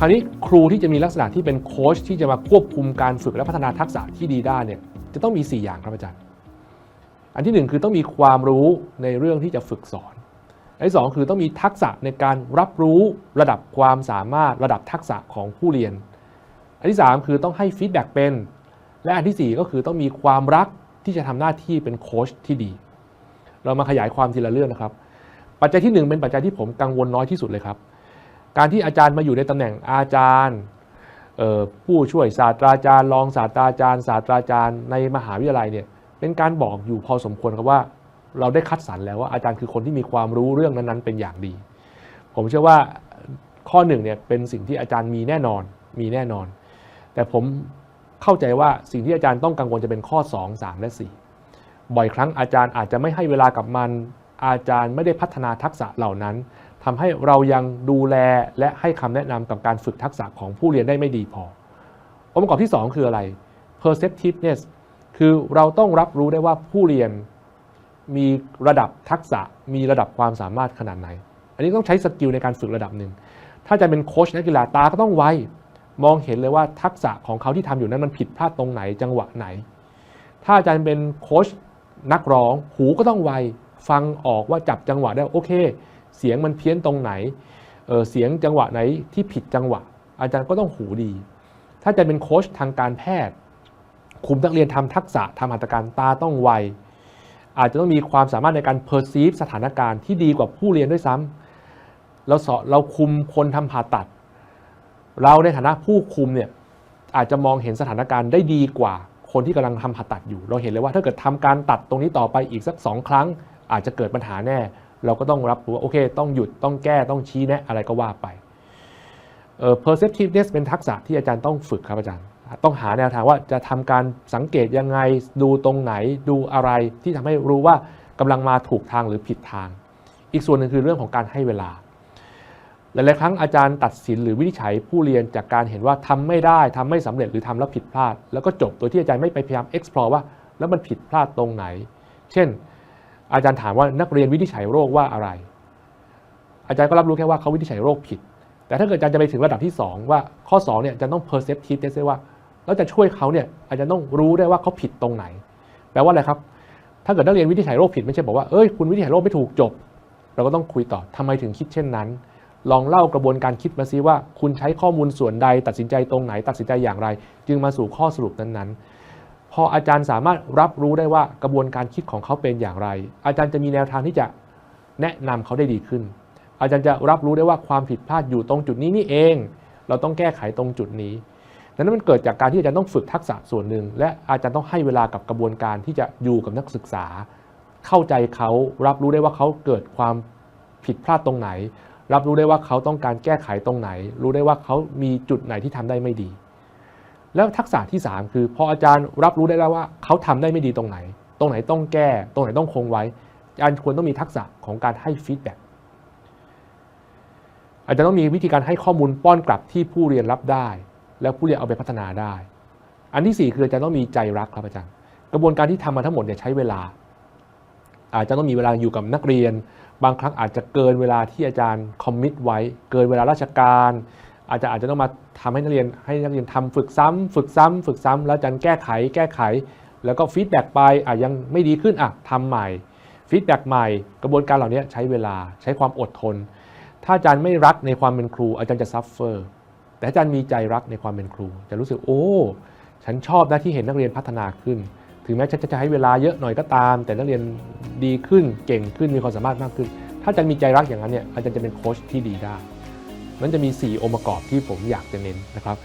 คราวนี้ครูที่จะมีลักษณะที่เป็นโค้ชที่จะมาควบคุมการฝึกและพัฒนาทักษะที่ดีได้เนี่ยจะต้องมี 4 อย่างครับอาจารย์ อันที่ 1 คือต้องมีความรู้ในเรื่องที่จะฝึกสอน อันที่สองคือต้องมีทักษะในการรับรู้ระดับความสามารถระดับทักษะของผู้เรียน อันที่ 3 คือต้องให้ฟีดแบ็กเป็น และอันทีสี่4 ก็คือต้องมีความรักที่จะทำหน้าที่เป็นโค้ชที่ดี เรามาขยายความทีละเรื่องนะครับ ปัจจัยที่ 1 เป็นปัจจัยที่ผมกังวลน้อยที่สุดเลยครับ การที่อาจารย์มาอยู่ในตำแหน่งอาจารย์ผู้ช่วยศาสตราจารย์รองศาสตราจารย์ศาสตราจารย์ในมหาวิทยาลัยเนี่ยเป็นการบอกอยู่พอสมควรครับว่า เราได้คัดสรรแล้วว่าอาจารย์คือคนที่มีความรู้เรื่องนั้นๆเป็นอย่างดี ผมเชื่อว่าข้อหนึ่งเนี่ยเป็นสิ่งที่อาจารย์มีแน่นอนมีแน่นอน แต่ผมเข้าใจว่าสิ่งที่อาจารย์ต้องกังวลจะเป็นข้อ 2 3 และ 4 บ่อยครั้งอาจารย์อาจจะไม่ให้เวลากับมัน อาจารย์ไม่ได้พัฒนาทักษะเหล่านั้น ทำให้เรายังดูแลและให้คำแนะนำกับการฝึกทักษะของผู้เรียนได้ไม่ดีพอ องค์ประกอบที่ 2 คืออะไร perceptiveness คือเราต้องรับรู้ได้ว่าผู้เรียนมีระดับทักษะมีระดับความสามารถขนาดไหน อันนี้ต้องใช้สกิลในการฝึกระดับหนึ่ง ถ้าจะเป็นโค้ชนักกีฬาตาก็ต้องไวมองเห็นเลยว่าทักษะของเขาที่ทำอยู่นั้นมันผิดพลาดตรงไหนจังหวะไหน ถ้าอาจารย์เป็นโค้ชนักร้องหูก็ต้องไวฟังออกว่าจับจังหวะได้โอเค เสียงมันเพี้ยนตรงไหนเเสียงจังหวะไหนที่ผิดจังหวะ อาจารย์ก็ต้องหูดี ถ้าจะเป็นโค้ชทางการแพทย์ คุมนักเรียนทำทักษะทำหัตถการตาต้องไว อาจจะต้องมีความสามารถในการ perceive สถานการณ์ที่ดีกว่าผู้เรียนด้วยซ้ำเราสอนเราคุมคนทำผ่าตัด เราในฐานะผู้คุมเนี่ยอาจจะมองเห็นสถานการณ์ได้ดีกว่าคนที่กำลังทำผ่าตัดอยู่ เราเห็นเลยว่าถ้าเกิดทำการตัดตรงนี้ต่อไปอีกสักสองครั้ง อาจจะเกิดปัญหาแน่ เราก็ต้องรับรู้ว่าโอเค ต้องหยุดต้องแก้ต้องชี้แนะอะไรก็ว่าไปเอ่อ perceptiveness เป็นทักษะที่อาจารย์ต้องฝึกครับอาจารย์ ต้องหาแนวทางว่าจะทำการสังเกตยังไงดูตรงไหนดูอะไรที่ทำให้รู้ว่ากำลังมาถูกทางหรือผิดทาง อีกส่วนหนึ่งคือเรื่องของการให้เวลาหลายๆครั้งอาจารย์ตัดสินหรือวินิจฉัยผู้เรียนจากการเห็นว่าทำไม่ได้ทำไม่สำเร็จหรือทำแล้วผิดพลาด แล้วก็จบโดยที่อาจารย์ไม่ไปพยายาม explore ว่าแล้วมันผิดพลาดตรงไหน เช่น อาจารย์ถามว่านักเรียนวินิจฉัยโรคว่าอะไร อาจารย์ก็รับรู้แค่ว่าเขาวินิจฉัยโรคผิด แต่ถ้าเกิดอาจารย์จะไปถึงระดับที่ 2 ว่าข้อ2เนี่ยอาจะต้อง perceptive ได้ว่าแล้วจะช่วยเขาเนี่ยอาจจะต้องรู้ได้ว่าเขาผิดตรงไหน แปลว่าอะไรครับ ถ้าเกิดนักเรียนวินิจฉัยโรคผิดไม่ใช่บอกว่าเอ้ยคุณวินิจฉัยโรคไม่ถูกจบ เราก็ต้องคุยต่อทำไมถึงคิดเช่นนั้น ลองเล่ากระบวนการคิดมาซิว่า คุณใช้ข้อมูลส่วนใด ตัดสินใจตรงไหน ตัดสินใจอย่างไร จึงมาสู่ข้อสรุปนั้นๆ ออาจารย์สามารถรับรู้ได้ว่ากระบวนการคิดของเขาเป็นอย่างไร อาจารย์จะมีแนวทางที่จะแนะนำเขาได้ดีขึ้น อาจารย์จะรับรู้ได้ว่าความผิดพลาดอยู่ตรงจุดนี้นี่เอง เราต้องแก้ไขตรงจุดนี้ดังนั้นมันเกิดจากการที่อาจารย์ต้องฝึกทักษะส่วนหนึ่ง และอาจารย์ต้องให้เวลากับกระบวนการที่จะอยู่กับนักศึกษา เข้าใจเขารับรู้ได้ว่าเขาเกิดความผิดพลาดตรงไหน รับรู้ได้ว่าเขาต้องการแก้ไขตรงไหน รู้ได้ว่าเขามีจุดไหนที่ทำได้ไม่ดี แล้วทักษะที่ 3 คือพออาจารย์รับรู้ได้แล้วว่าเขาทำได้ไม่ดีตรงไหน ตรงไหนต้องแก้ ตรงไหนต้องคงไว้ อาจารย์ควรต้องมีทักษะของการให้ฟีดแบ็กอาจจะต้องมีวิธีการให้ข้อมูลป้อนกลับที่ผู้เรียนรับได้ แล้วผู้เรียนเอาไปพัฒนาได้ อันที่ 4 คืออาจารย์ต้องมีใจรักครับอาจารย์ กระบวนการที่ทำมาทั้งหมดเนี่ยใช้เวลา อาจจะต้องมีเวลาอยู่กับนักเรียน บางครั้งอาจจะเกินเวลาที่อาจารย์คอมมิตไว้ เกินเวลาราชการ อาจจะอาจจะต้องมาทำให้นักเรียนให้นักเรียนทำฝึกซ้ำฝึกซ้ำฝึกซ้ำแล้วอาจารย์แก้ไขแก้ไข แล้วก็ฟีดแบ็กไปอะยังไม่ดีขึ้นอะทำใหม่ฟีดแบ็กใหม่ กระบวนการเหล่านี้ใช้เวลาใช้ความอดทน ถ้าอาจารย์ไม่รักในความเป็นครู อาจารย์จะซัฟเฟอร์แต่อาจารย์มีใจรักในความเป็นครู จะรู้สึกโอ้ ฉันชอบนะที่เห็นนักเรียนพัฒนาขึ้น ถึงแม้ฉันจะใช้เวลาเยอะหน่อยก็ตาม แต่นักเรียนดีขึ้นเก่งขึ้นมีความสามารถมากขึ้น ถ้าอาจารย์มีใจรักอย่างนั้นเนี่ยอาจารย์จะเป็นโค้ชที่ดีได้ มันจะมี 4 องค์ประกอบที่ผมอยากจะเน้นนะครับ